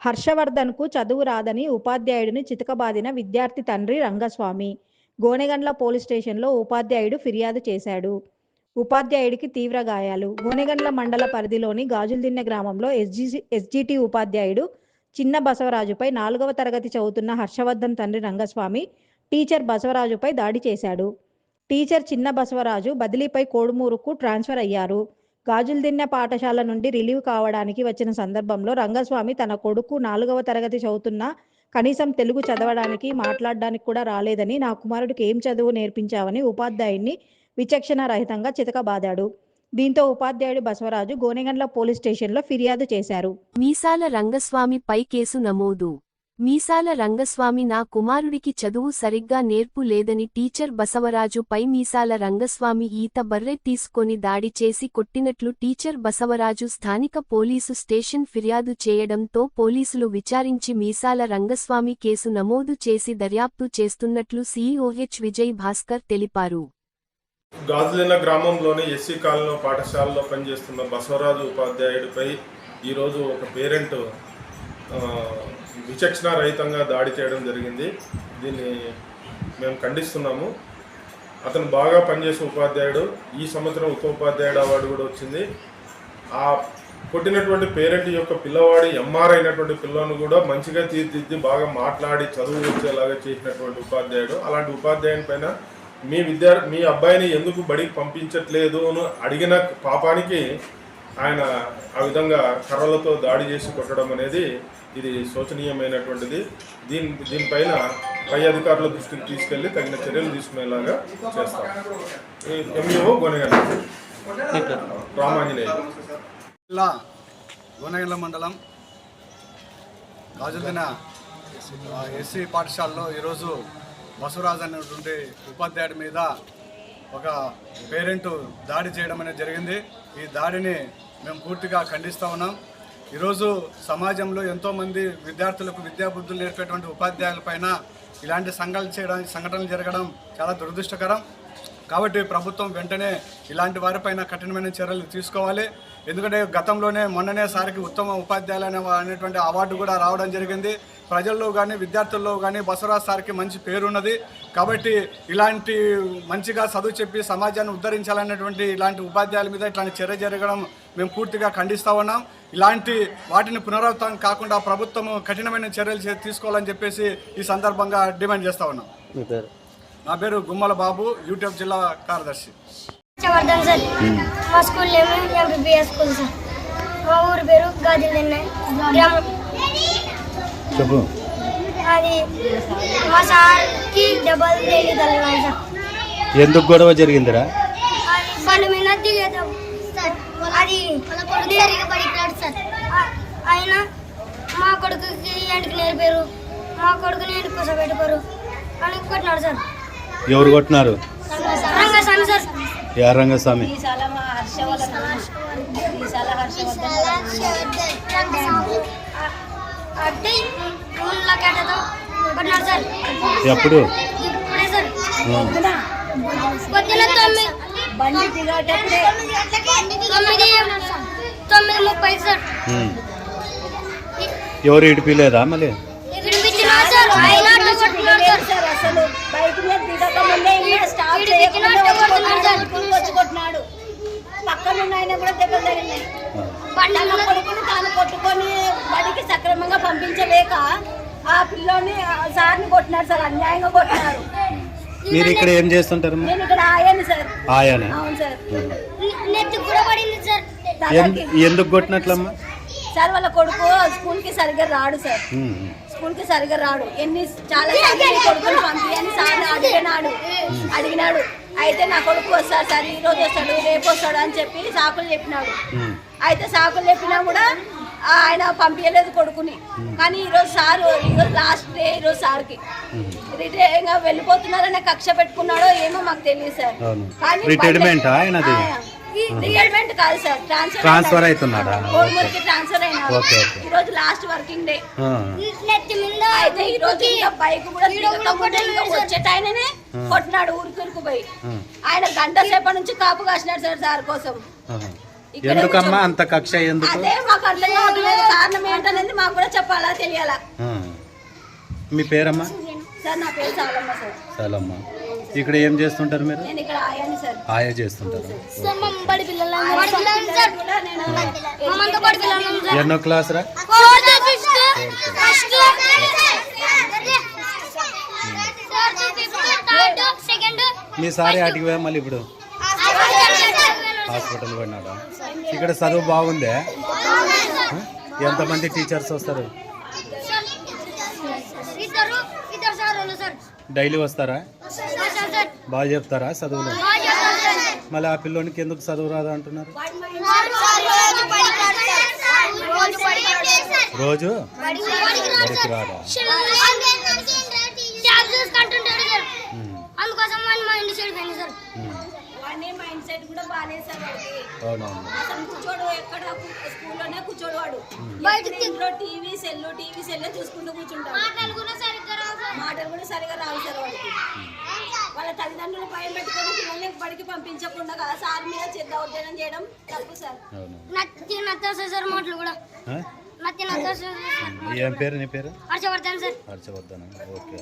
హర్షవర్ధన్కు చదువు రాదని ఉపాధ్యాయుడిని చితకబాదిన విద్యార్థి తండ్రి రంగస్వామి. గోనెగండ్ల పోలీస్ స్టేషన్లో ఉపాధ్యాయుడు ఫిర్యాదు చేశాడు. ఉపాధ్యాయుడికి తీవ్ర గాయాలు. గోనెగండ్ల మండల పరిధిలోని గాజుల్దిన్నె గ్రామంలో ఎస్జీసీ ఎస్జిటి ఉపాధ్యాయుడు చిన్న బసవరాజుపై నాలుగవ తరగతి చదువుతున్న హర్షవర్ధన్ తండ్రి రంగస్వామి టీచర్ బసవరాజుపై దాడి చేశాడు. టీచర్ చిన్న బసవరాజు బదిలీపై కోడుమూరుకు ట్రాన్స్ఫర్ అయ్యారు. గాజుల్దిన్నె పాఠశాల నుండి రిలీవ్ కావడానికి వచ్చిన సందర్భంలో రంగస్వామి తన కొడుకు నాలుగవ తరగతి చదువుతున్న కనీసం తెలుగు చదవడానికి మాట్లాడడానికి కూడా రాలేదని నా కుమారుడికి ఏం చదువు నేర్పించావని ఉపాధ్యాయుడిని విచక్షణ రహితంగా చితకబాదాడు. దీంతో ఉపాధ్యాయుడు బసవరాజు గోనెగండ్ల పోలీస్ స్టేషన్లో ఫిర్యాదు చేశారు. మీసాల రంగస్వామిపై కేసు నమోదు. మీసాల రంగస్వామి నా కుమారుడికి చదువు సరిగ్గా నేర్పు లేదని టీచర్ బసవరాజుపై మీసాల రంగస్వామి ఈత బర్రె తీసుకొని దాడి చేసి కొట్టినట్లు టీచర్ బసవరాజు స్థానిక పోలీసు స్టేషన్ ఫిర్యాదు చేయడంతో పోలీసులు విచారించి మీసాల రంగస్వామి కేసు నమోదు చేసి దర్యాప్తు చేస్తున్నట్లు సీఓహెచ్ విజయ్ భాస్కర్ తెలిపారు. గాజులిన గ్రామంలోని ఎస్సీ కాలనీ పాఠశాలలో పనిచేస్తున్న బసవరాజు ఉపాధ్యాయుడిపై ఈరోజు ఒక పేరెంట్ విచక్షణ రహితంగా దాడి చేయడం జరిగింది. దీన్ని మేము ఖండిస్తున్నాము. అతను బాగా పనిచేసే ఉపాధ్యాయుడు ఈ సంవత్సరం ఉప ఉపాధ్యాయుడు అవార్డు కూడా వచ్చింది. ఆ కొట్టినటువంటి పేరెంట్ యొక్క పిల్లవాడి ఎంఆర్ అయినటువంటి పిల్లను కూడా మంచిగా తీర్చిదిద్ది బాగా మాట్లాడి చదువు వచ్చేలాగా చేసినటువంటి ఉపాధ్యాయుడు. అలాంటి ఉపాధ్యాయుని పైన మీ విద్యార్థి మీ అబ్బాయిని ఎందుకు బడికి పంపించట్లేదు అని అడిగిన పాపానికి ఆయన ఆ విధంగా కర్రలతో దాడి చేసి కొట్టడం అనేది ఇది శోచనీయమైనటువంటిది. దీని దీనిపైన పై అధికారుల దృష్టికి తీసుకెళ్ళి తగిన చర్యలు తీసుకునేలాగా చేస్తాం. ఎంఈఓ గొనగండ. రామాంజనేయ జిల్లా గోనగండ్ల మండలం రాజుదిన ఎస్సీ పాఠశాలలో ఈరోజు బసవరాజ్ అనేటువంటి ఉపాధ్యాయుడి మీద ఒక పేరెంట్ దాడి చేయడం అనేది జరిగింది. ఈ దాడిని మేము పూర్తిగా ఖండిస్తూ ఉన్నాం. ఈరోజు సమాజంలో ఎంతోమంది విద్యార్థులకు విద్యాబుద్ధులు నేర్పేటువంటి ఉపాధ్యాయుల పైన ఇలాంటి సంఘాలు చేయడం సంఘటనలు జరగడం చాలా దురదృష్టకరం. కాబట్టి ప్రభుత్వం వెంటనే ఇలాంటి వారిపైన కఠినమైన చర్యలు తీసుకోవాలి. ఎందుకంటే గతంలోనే మొన్ననే సారికి ఉత్తమ ఉపాధ్యాయులు అనేటువంటి అవార్డు కూడా రావడం జరిగింది. ప్రజల్లో కానీ విద్యార్థుల్లో కానీ బసవరాజ్ సార్కి మంచి పేరున్నది. కాబట్టి ఇలాంటి మంచిగా చదువు చెప్పి సమాజాన్ని ఉద్ధరించాలనేటువంటి ఇలాంటి ఉపాధ్యాయుల మీద ఇట్లాంటి చర్య జరగడం మేము పూర్తిగా ఖండిస్తూ ఉన్నాం. ఇలాంటి వాటిని పునరావృతం కాకుండా ప్రభుత్వం కఠినమైన చర్యలు చే- తీసుకోవాలని చెప్పేసి ఈ సందర్భంగా డిమాండ్ చేస్తూ ఉన్నాం. నా పేరు గుమ్మల బాబు యూట్యూబ్ జిల్లా కార్యదర్శి. హర్షవర్ధన్ సార్. మా స్కూల్ ఏమో? MBBS school sir. మా ఊరి పేరు గాజులెన్నె గ్రామం. చెప్పు. అది మా సార్కి ఎందుకు గొడవ జరిగిందిరా? మీద సార్. అది ఆయన మా కొడుకుకి ఎంటికి నేర్పారు? మా కొడుకుని ఎంటికి కూర్చోబెట్టుకోరు? అని కొట్టినాడు సార్. ఎవరు కొట్టినారు? రంగస్వామి యా సార్ ఎప్పుడు. ఎవరు ఇడిపిలేదా మళ్ళీ? అసలు. బైక్ మీద స్టాప్ చేయకుండా వచ్చి కొట్టినాడు. ఆయన కూడా దెబ్బలు తగిలినాయి. తన మీద కొడుకుని తాను కొట్టుకొని బడికి సక్రమంగా పంపించలేక ఆ పిల్లోని సార్ని కొట్టినాడు సార్ అన్యాయంగా కొట్టినాడు మీరు ఇక్కడ ఏం చేస్తుంటారు? నేను ఇక్కడ ఆయని సార్. ఆయానే? అవును సార్. నెత్తి కూడా పడింది సార్. ఎందుకు కొట్టినట్లమ్మా? సార్ వాళ్ళ కొడుకు స్కూల్కి సరిగ్గా రాడు సార్. స్కూల్కి సరిగ్గా రాడు. ఎన్ని చాలా సార్లు నీ కొడుకుని పంపి అని సార్ అడిగినాడు. అడిగినాడు. అయితే నా కొడుకు వస్తాడు సార్ ఈ రోజు వస్తాడు రేపు వస్తాడు అని చెప్పి సాకులు చెప్పినాడు. అయితే సాకులు చెప్పినా కూడా ఆయన పంపించలేదు కొడుకుని. కానీ ఈరోజు సారు ఈరోజు లాస్ట్ డే ఈరోజు సార్కి. రిటైర్ వెళ్ళిపోతున్నారనే కక్ష పెట్టుకున్నాడో ఏమో మాకు తెలియదు సార్. కానీ రిటైర్మెంట్? రిటైర్మెంట్ కాదు సార్ ట్రాన్స్ఫర్ ట్రాన్స్ఫర్ అవుతున్నాడా? కోడుమూరికి ట్రాన్స్ఫర్ అయినాడు ఓకే, ఓకే. ఈ రోజు లాస్ట్ వర్కింగ్ డే ఆ. నెత్తి మీద అయితే ఈ రోజు బైక్ కూడా దిగకముందే ఇంకా వచ్చేట ఆయననే కొట్టినాడు ఊరికి ఊరికి పోయి. ఆయన గంట సేపటి నుంచి కాపు కాసినాడు సార్ సార్ కోసం. ఇక్కడ ఎందుకమ్మా అంత కక్ష ఎందుకు అదే మాకు అర్థం కావట్లేదు కారణం ఏంటనేది మాకు కూడా చెప్పాలా తెలియాలా. మీ పేరమ్మా సార్ నా పేరు చాలమ్మ సార్ ఇక్కడ ఏం చేస్తుంటారు మీరు నేను ఇక్కడ ఆయాని సార్ ఆయా చేస్తుంటారు ఎన్నో క్లాస్ రా మీ సారి ఆటికి పోయా మళ్ళీ ఇప్పుడు హాస్పిటల్ పడినాడా ఇక్కడ చదువు బాగుందే? ఎంతమంది టీచర్స్ వస్తారు డైలీ వస్తారా బాగా చెప్తారా చదువులు? మళ్ళీ ఆ పిల్లోనికి ఎందుకు చదువు రాదా అంటున్నారు? రోజు బడికి రాడా. టీవీ సెల్ టీవీ సెల్ చూసుకుంటూ కూర్చుంటాడు. మాటలు కూడా సరిగ్గా రావు సార్. మాటలు కూడా సరిగా రావు సార్ వాడికి. వాళ్ళ తల్లిదండ్రులు భయం పెట్టుకొని పిల్లల్ని బడికి పంపించకుండా కదా సార్ మీద చెడ్డ ఉద్యోగం చేయడం తప్పు సార్. సార్ మాటలు కూడా. ఏం పేరు నీ పేరు? హర్షవర్ధన్ సార్. హర్షవర్ధన? ఓకే.